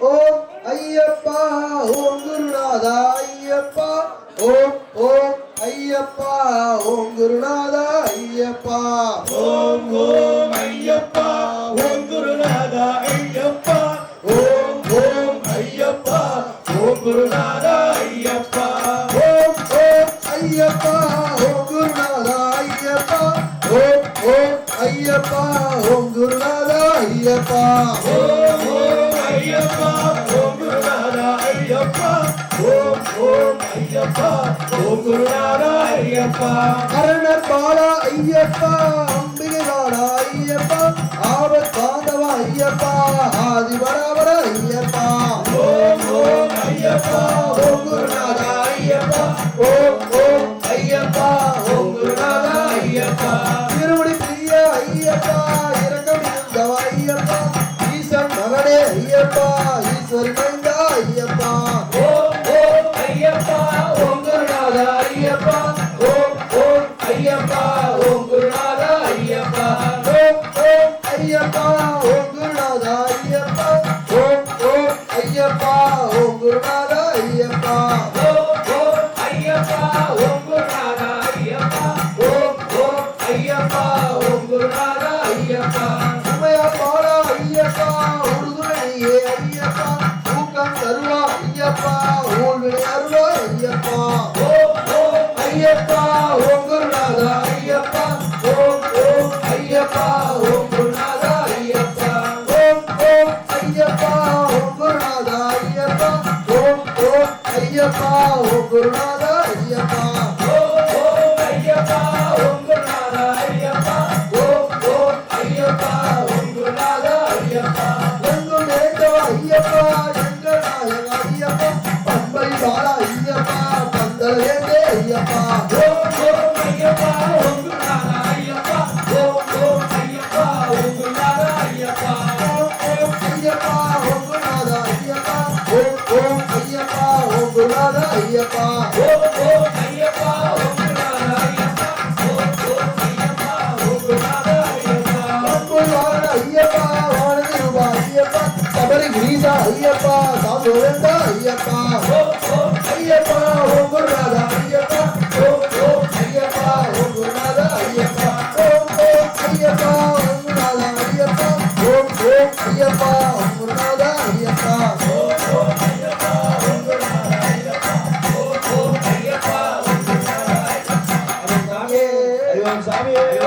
ஓம் ஐயப்பா ஓம் குருநாதா ஐயப்பா. ஓம் ஓம் ஐயப்பா ஓம் குருநாதா ஐயப்பா. ஓம் ஓம் ஐயப்பா ஓம் குருநாதா ஐயப்பா. ஓம் ஓம் ஐயப்பா ஓம் குருநாதா ஐயப்பா. ஓம் ஓம் ஐயப்பா ஓம் குருநாதா ஐயப்பா. ஓம் ஓம் ஐயப்பா ஓம் குருநாதா ஐயப்பா. ஓம் ஐயப்பா ஓம் குருநாதா ஐயப்பா ஓம் ஓம் ஐயப்பா ஓம் குருநாதா ஐயப்பா. அரண பாலா ஐயப்பா அம்பிகை பாலா ஐயப்பா ஆபத் பாந்தவா ஐயப்பா ஆதி பராபர ஐயப்பா. ஓம் ஓம் ஐயப்பா ஓம் குருநாதா ஐயப்பா. ஓம் ஓம் ஐயப்பா ஓம் குருநாதா ஐயப்பா. திருமுடி பிரிய ஐயப்பா. ஐயப்பா ஈஸ்வரி மைந்தா ஐயப்பா. ஓம் ஓம் ஐயப்பா ஓம் குருநாதா ஐயப்பா. ஓம் ஓம் ஐயப்பா ஓம் குருநாதா ஐயப்பா ஓம் ஓம் ஐயப்பா ஓம் குருநாதா ஐயப்பா ஓம் ஓம் ஐயப்பா ஓம் குருநாதா ஐயப்பா. ஊழ்வினை அருளா ஐயப்பா. ஓ ஓ ஐயப்பா ஓம் குருநாதா ஐயப்பா. ஓம் ஓம் ஐயப்பா ஓம் குருநாதா ஐயப்பா. ஓம் ஓம் ஐயப்பா ஓம் குருநாதா ஐயப்பா. ஓம் ஓம் ஐயப்பா ஓம் குருநாதா ஐயப்பா. ஓம் ஓம் ஐயப்பா ஐயப்பா ஐயப்பா. ஓம் ஓம் ஐயப்பா. ஐயப்பா. ஓம் ஓம் ஐயப்பா. ஐயப்பா. ஓம் ஓம் ஐயப்பா. ஐயப்பா. ஓம் ஓம் ஐயப்பா. ஐயப்பா. ஓம் ஓம் ஐயப்பா. ஐயப்பா. ஓம் ஓம் ஐயப்பா. ஐயப்பா. ஐயப்பா. ஐயப்பா. சபரி கிரீசா ஐயப்பா. ஐயப்பா. சாமியே